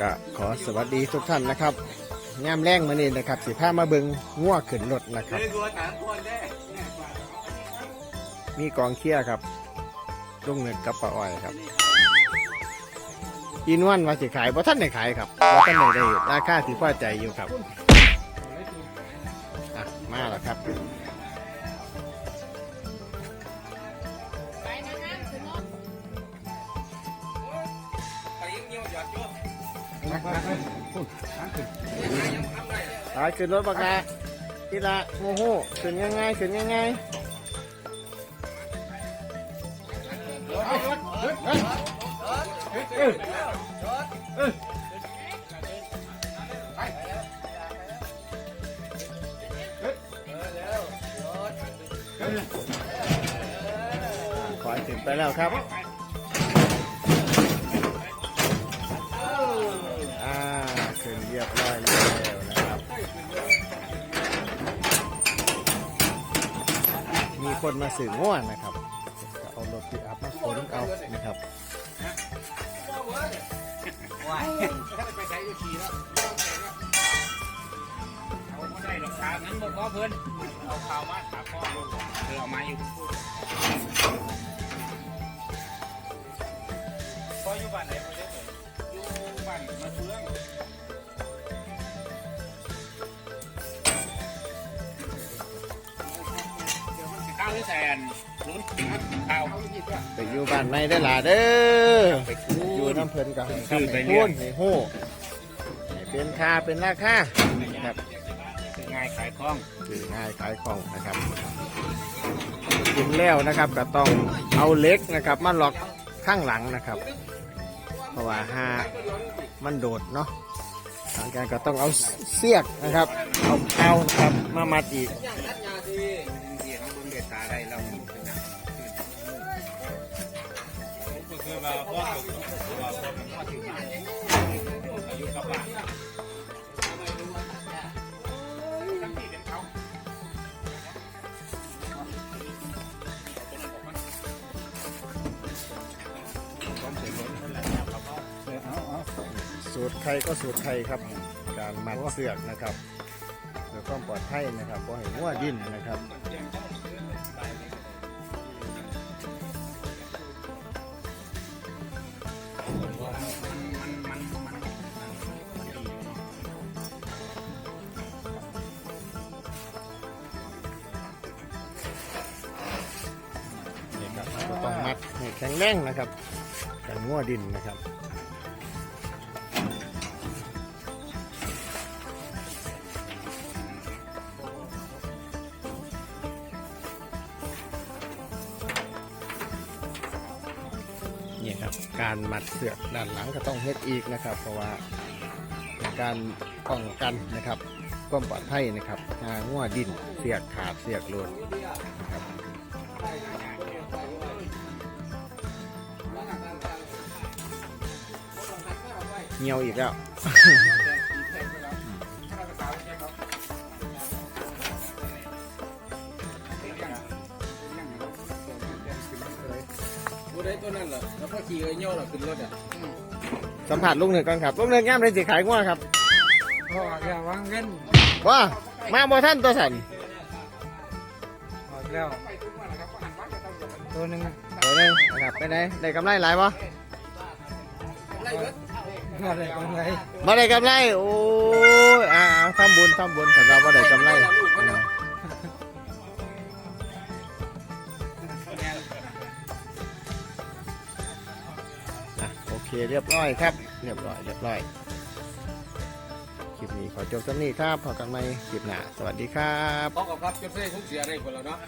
ก็ขอสวัสดีทุกท่านนะครับงามแรงมานี่นะครับ สิพามาเบิงง่วขึ้นรถนะครับ มีกองเคี้ยครับลุงเงินกับป้าอ้อยครับอินวันว่าสิขายเพราะท่านได้ขายครับเพราะท่านได้ได้ราคาที่พอใจอยู่ครับมาแล้วครับขายขึ้นรถ ปากกาทีละโมโหขึ้นง่ายๆขึ้นง่ายๆขอให้ถึงไปแล้วครับ คนมาสื่อง่วนนะครับก็เอารถปิกอัพมาขนเอานะครับเอาไม่ได้รอกครับงั้นบอกว่าเพื่อนเอาข่าวมาถามพ่อลูกเธอเอามาอยู่ เดี๋ยวมันสิข้าวที่แสนลุ้นข้าวไปอยู่บ้านไม่ได้อหล่ะเด้อไปคูอยู่น้ำเพลินกับให้ซื้อคำไปให้เลี้พูยนงให้หู้ให้เป็นค่าเป็นราคาครับง่ายขายคล่องคือง่ายขายของนะครับกินแล้วนะครับก็ต้องเอาเหล็กนะครับมาล็อกข้างหลังนะครับ เพราะว่าหามันโดดเนาะทางการก็ต้องเอาเสียกนะครับ เอาเอานะครับมามัดอีก ว่าพ่อถูกว่าพ่อเป็นพ่อถือมาอายุกับบ้านสูตรใครก็สูตรใครครับ การมัดเสือกนะครับเพื่อความปลอดภัยนะครับเพราะให้งัวดิ้นนะครับ แข็งแรงนะครับกันงัวดินนะครับนี่ครับการมัดเสือกด้านหลังก็ต้องเฮ็ดอีกนะครับ เพราะว่าเป็นการป้องกันนะครับความปลอดภัยนะครับหางัวดินเสือกขาดเสือกหลุดนะครับ เหี่ยวอีกแล้วตัวใดตัวนั้นเหรอแล้วพอขี่เลยเงี้ยวเหรอขึ้นรถอะสัมผัสลูกหนึ่งก่อนครับ ลูกหนึ่งย่ามเลยสิขายงัวครับพ่ออย่าวางเงินว่ามาบ่ท่านตัวสันออกแล้ว ตัวหนึ่งตัวหนึงนะครับไปไหนได้กำไรหลายปะ อะไรกำไรมาได้กำไร โอ้ยอ่าทำบุญทำบุญสำหรับว่าได้กำไรอ่าอะโอเคเรียบร้อยครับ เรียบร้อยเรียบร้อยคลิปนี้ขอจบสักนี้ครับพอกันไหมคลิปหน้าสวัสดีครับพ่อกับครับจะเซ่ทุกเสียได้คนแล้วเนาะ